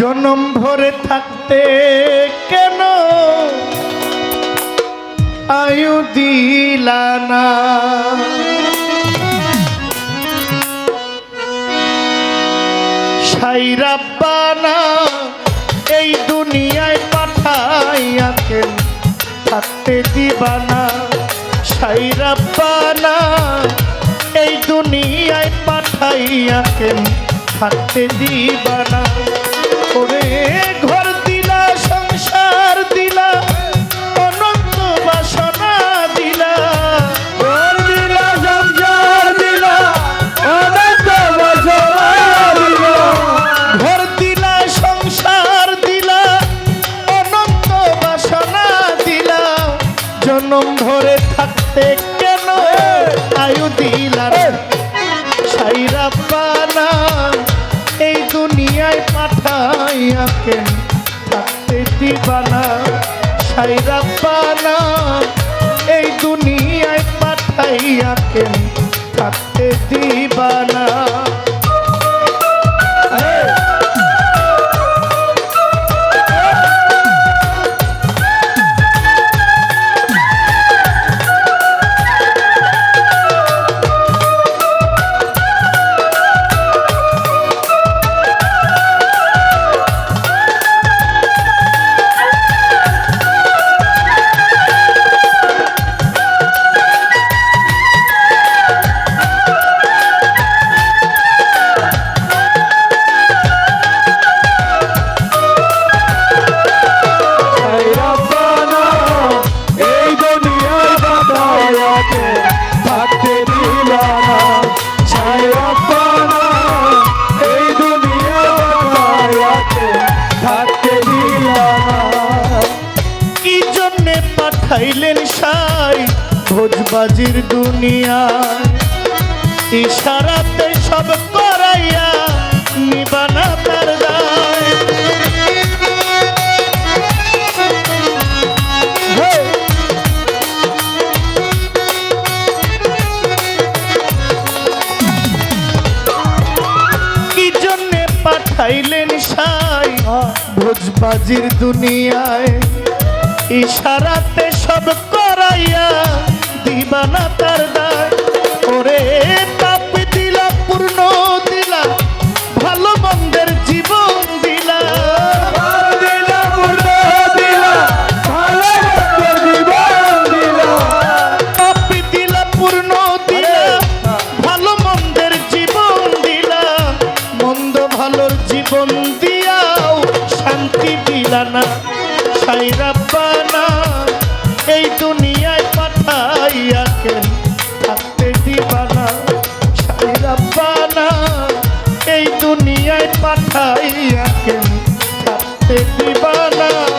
জনম ভরে থাকতে কেন? আয়ু দিলানা সাইরাব্বানা এই দুনিয়ায় পাঠাইয়াকেন থাকতে দিবানা। সাইরাব্বানা এই দুনিয়ায় পাঠাইয়াকেন থাকতে দিবানা। ওরে ঘর সাইরা রাব্বানা এই দুনিয়ায় পাঠাইয়া কেন থাকতে দিবানা? ভোজবাজির দুনিয়ায় ইশারাতে সব করাইয়া নিবানা তার দায়! কি জন্যে পাঠাইলেন সাই? ভোজবাজির দুনিয়ায় ইশারাতে সব করাইয়া দিবানা তার দায়। ওরে দুনিয়ায় পাঠাইয়া কেন? থাকতে দিবানা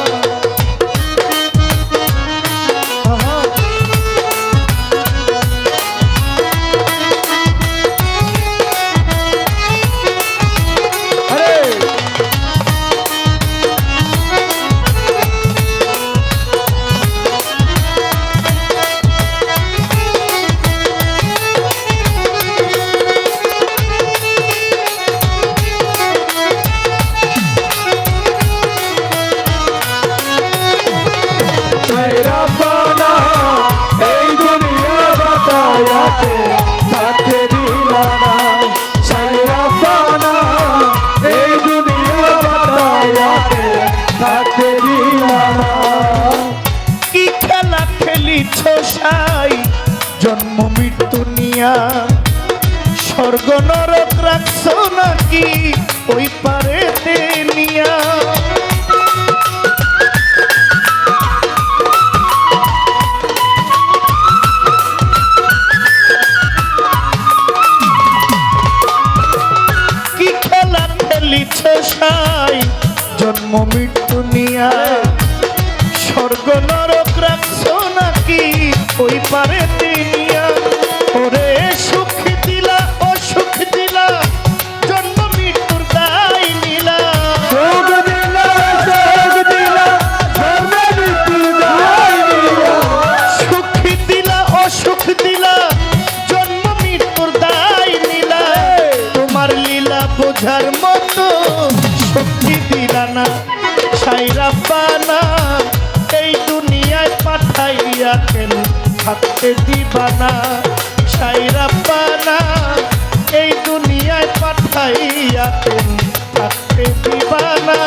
দিলা না কি খেলা খেলিছ সাই? জন্ম, মৃত্যু নিয়া। স্বর্গ নরক রাখছ নাকি? ওই পারে নিয়া। থাকতে দিবানা সাইরা পানা এই দুনিয়ায় পাঠাইয়া তুমি থাকতে দিবানা।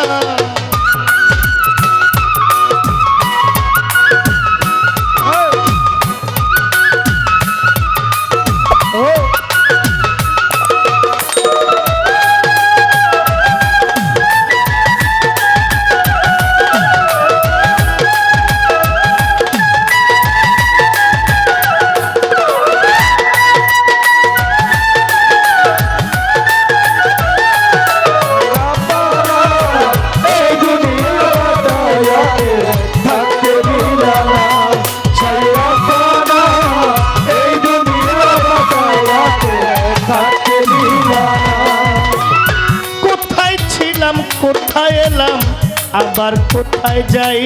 কোথায় যাই?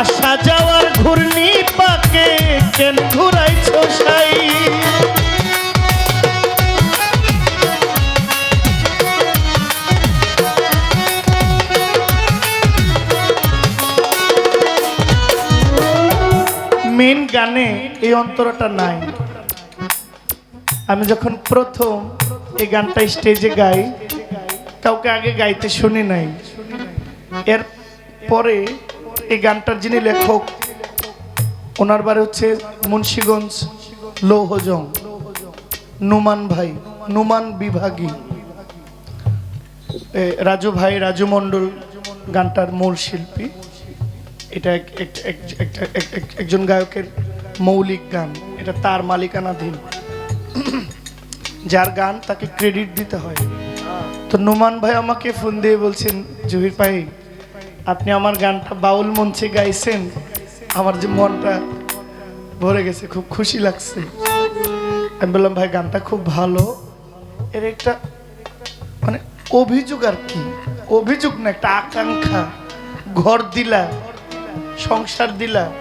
আসা যাওয়ার ঘূর্ণি পাকে, কেন ঘুরাইছ সাই? মেন গানে এই অন্তরটা নাই। আমি যখন প্রথম এই গানটা স্টেজে গাই, কাউকে আগে গাইতে শুনি নাই। এর পরে এই গানটার যিনি লেখক, ওনার বাড়ি হচ্ছে মুন্সীগঞ্জ লৌহজং। নুমান ভাই, নুমান বিভাগী। রাজু ভাই, রাজু মণ্ডল গানটার মূল শিল্পী। এটা এক- এক- এক- এক- এক- এক- একজন গায়কের মৌলিক গান। এটা তার মালিকানাধীন। যার গান তাকে ক্রেডিট দিতে হয়। তো নুমান ভাই আমাকে ফোন দিয়ে বলছেন, জহির ভাই আপনি আমার গানটা বাউল মঞ্চে গাইছেন আমার যে মনটা ভরে গেছে খুব খুশি লাগছে। আমি বললাম ভাই গানটা খুব ভালো। এর একটা মানে অভিযোগ আর কি। অভিযোগ না একটা আকাঙ্ক্ষা। ঘর দিলা সংসার দিলা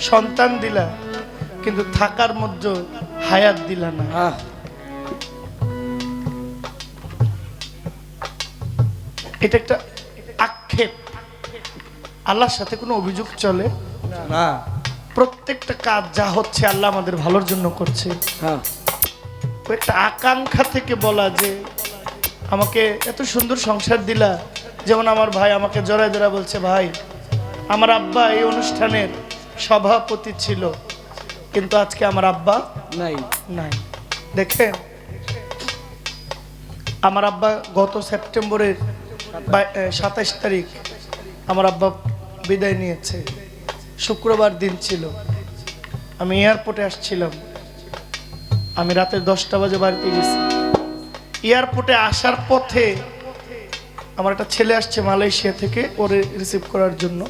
সন্তান দিলা কিন্তু থাকার মধ্যে হায়াত দিলা না। এটা একটা আক্ষেপ। আল্লাহর সাথে কোনো অভিযোগ চলে? না। প্রত্যেকটা কাজ যা হচ্ছে আল্লাহ আমাদের ভালোর জন্য করছে। হ্যাঁ। একটা আকাঙ্ক্ষা থেকে বলা যে আমাকে এত সুন্দর সংসার দিলা যেমন আমার ভাই আমাকে জড়ায় জড়া বলছে ভাই আমার আব্বা এই অনুষ্ঠানের সভাপতি ছিল কিন্তু আজকে আমার আব্বা নাই। নাই। দেখেন আমার আব্বা গত সেপ্টেম্বরের সাতাইশ তারিখ আমার আব্বা বিদায় নিয়েছে। শুক্রবার দিন ছিল। আমি এয়ারপোর্টে আসছিলাম। আমি রাতে দশটা বাজে বাড়িতে গেছি। এয়ারপোর্টে আসার পথে আমার একটা ছেলে আসছে মালয়েশিয়া থেকে, ওরে রিসিভ করার জন্য।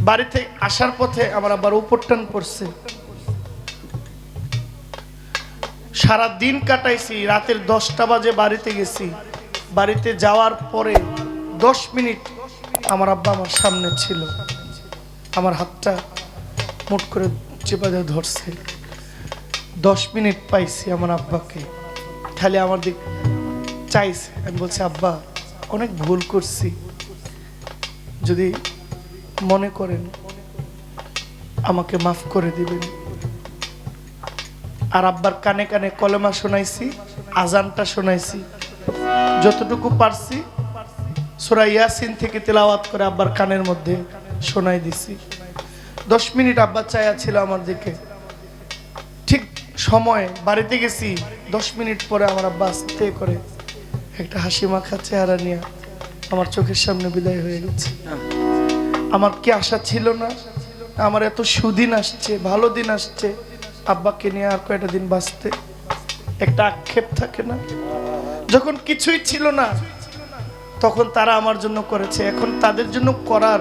বাড়িতে আসার পথে আমার আবার উপরটান পড়ছে। সারা দিন কাটাইছি, রাতের দশটা বাজে বাড়িতে গেছি। বাড়িতে যাওয়ার পরে দশ মিনিট আমার আব্বা আমার সামনে ছিল। আমার হাতটা মুট করে চেপা দিয়ে ধরছে। দশ মিনিট পাইছি আমার আব্বাকে। খালি আমার দিক চাইছে। আমি বলছি, আব্বা, অনেক ভুল করছি। যদি মনে করেন, আমাকে মাফ করে দিবেন। আর আব্বার কানে কানে কলেমা শোনাইছি, আজানটা শোনাইছি। যতটুকু পারছি সোরা ইয়াসিন থেকে তেলাওয়াত করে আব্বার কানের মধ্যে শোনাই দিছি। দশ মিনিট আব্বা চায়া ছিল আমার দিকে। ঠিক সময় বাড়িতে গেছি, দশ মিনিট পরে আমার আব্বা আস্তে করে একটা হাসি মাখা চেহারা নিয়ে আমার চোখের সামনে বিদায় হয়ে গেছে। আমার কি আশা ছিল না? আমার এত সুদিন আসছে, ভালো দিন আসছে। আব্বাকে নিয়ে আর কয়টা দিন বাঁচতে? একটা আক্ষেপ থাকে না? যখন কিছুই ছিল না তখন তারা আমার জন্য করেছে। এখন তাদের জন্য করার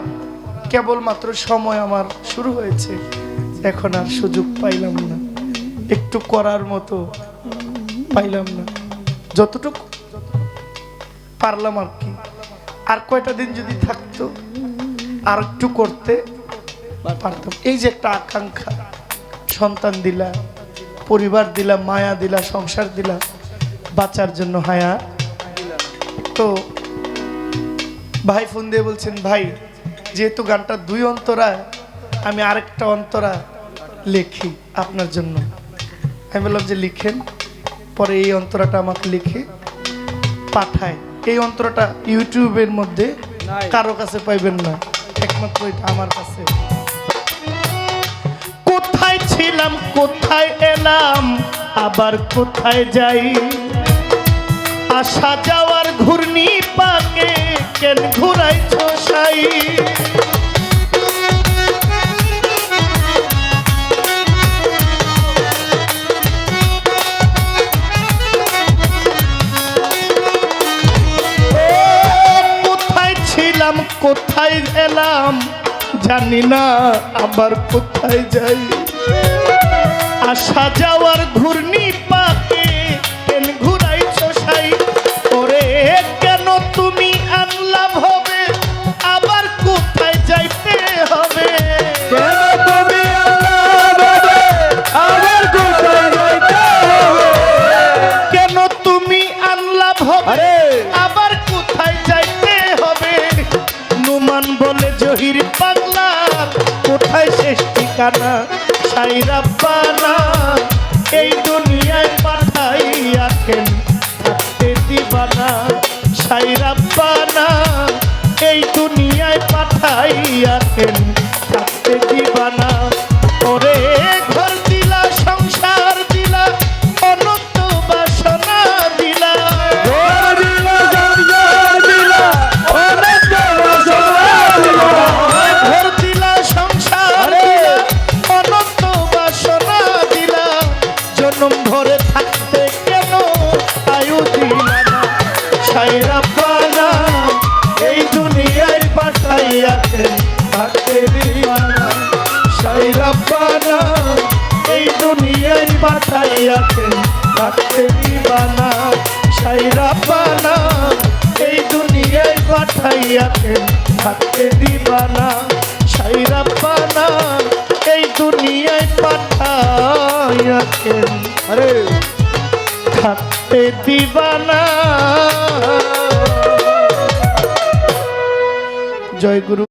কেবলমাত্র সময় আমার শুরু হয়েছে। এখন আর সুযোগ পাইলাম না। একটু করার মতো পাইলাম না। যতটুকু পারলাম আর কি। আর কয়টা দিন যদি থাকতো, আর একটু করতে পারতাম। এই যে একটা আকাঙ্ক্ষা, সন্তান দিলা, পরিবার দিলা, মায়া দিলা, সংসার দিলা, বাঁচার জন্য হায়া। তো ভাই ফোন দিয়ে বলছেন ভাই যেহেতু গানটা দুই অন্তরা আমি আরেকটা অন্তরা লিখি আপনার জন্য। আমি বললাম যে লিখেন পরে এই অন্তরাটা আমাকে লিখে পাঠায়। এই অন্তরাটা ইউটিউবের মধ্যে কারও কাছে পাইবেন না একমাত্র এটা আমার কাছে। কোথায় ছিলাম কোথায় এলাম আবার কোথায় যাই? আসা যাওয়ার ঘূর্ণি পাকে কেন ঘুরাইছ সাই? কোথায় এলাম জানি না আবার কোথায় যাই? আসা যাওয়ার ঘূর্ণি পাকে ঠিকানা সাইরাব্বানা এই পাঠাইয়াছেন থাকতে দিবানা সাইরা পানা এই দুনিয়ায় পাঠাইয়াছেন থাকতে দিবানা সাইরা পানা এই দুনিয়ায় পাঠাইয়াছেন। আরে। থাকতে দিবানা জয় গুরু